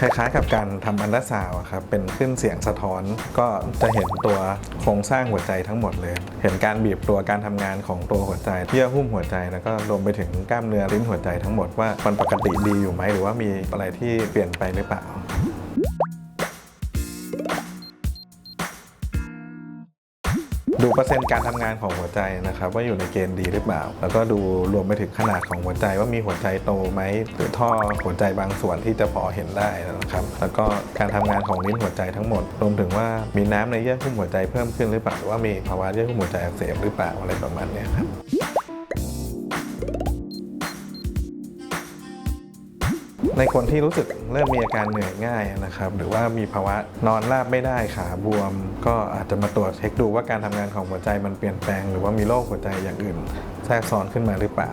คล้ายๆ กับการทำอันดาซาวอะครับเป็นขึ้นเสียงสะท้อน ก็จะเห็นตัวโครงสร้างหัวใจทั้งหมดเลย เห็นการบีบตัวการทำงานของตัวหัวใจเยื่อหุ้มหัวใจแล้วก็รวมไปถึงกล้ามเนื้อลิ้นหัวใจทั้งหมดว่ามันปกติดีอยู่ไหมหรือว่ามีอะไรที่เปลี่ยนไปหรือเปล่า ดูเปอร์เซ็นต์การทำงานของหัวใจนะครับว่าอยู่ในเกณฑ์ดีหรือเปล่า แล้วก็ดูรวมไปถึงขนาดของหัวใจว่ามีหัวใจโตไหมหรือท่อหัวใจบางส่วนที่จะพอเห็นได้นะครับ แล้วก็การทำงานของลิ้นหัวใจทั้งหมด รวมถึงว่ามีน้ำในเยื่อหุ้มหัวใจเพิ่มขึ้นหรือเปล่าหรือว่ามีภาวะเยื่อหุ้มหัวใจอักเสบหรือเปล่าอะไรประมาณนี้ครับ ในคนที่รู้สึกเริ่มมีอาการเหนื่อยง่ายนะครับ หรือว่ามีภาวะนอนราบไม่ได้ขาบวม ก็อาจจะมาตรวจเช็คดูว่าการทำงานของหัวใจมันเปลี่ยนแปลง หรือว่ามีโรคหัวใจอย่างอื่น แทรกซ้อนขึ้นมาหรือเปล่า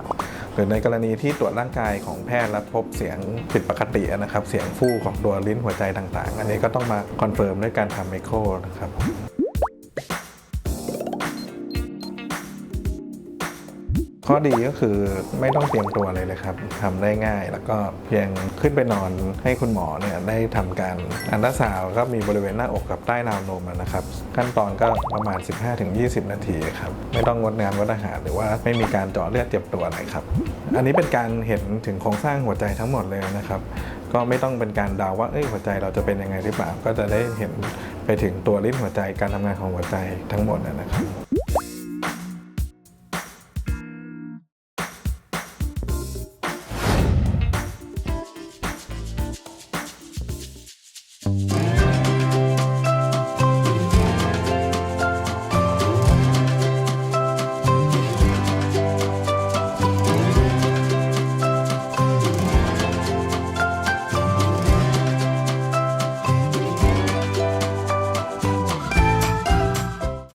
หรือในกรณีที่ตรวจร่างกายของแพทย์แล้วพบเสียงผิดปกตินะครับ เสียงฟู่ของตัวลิ้นหัวใจต่าง ๆ อันนี้ก็ต้องมาคอนเฟิร์มด้วยการทำไมโครนะครับ ข้อดีก็คือไม่ต้องเตรียมตัวเลยเลยครับทำได้ง่าย แล้วก็เพียงขึ้นไปนอนให้คุณหมอเนี่ยได้ทำการอันตราซาวด์ก็มีบริเวณหน้าอกกับใต้ราวนมนะครับ ขั้นตอนก็ประมาณ 15-20 นาทีครับ ไม่ต้องงดงานวัดอาหารหรือว่าไม่มีการเจาะเลือดเจ็บตัวอะไรครับ อันนี้เป็นการเห็นถึงโครงสร้างหัวใจทั้งหมดเลยนะครับ ก็ไม่ต้องเป็นการเดาว่าเอ้ยหัวใจเราจะเป็นยังไงหรือเปล่าก็จะได้เห็นไปถึงตัวลิ้นหัวใจการทำงานของหัวใจทั้งหมดนะครับ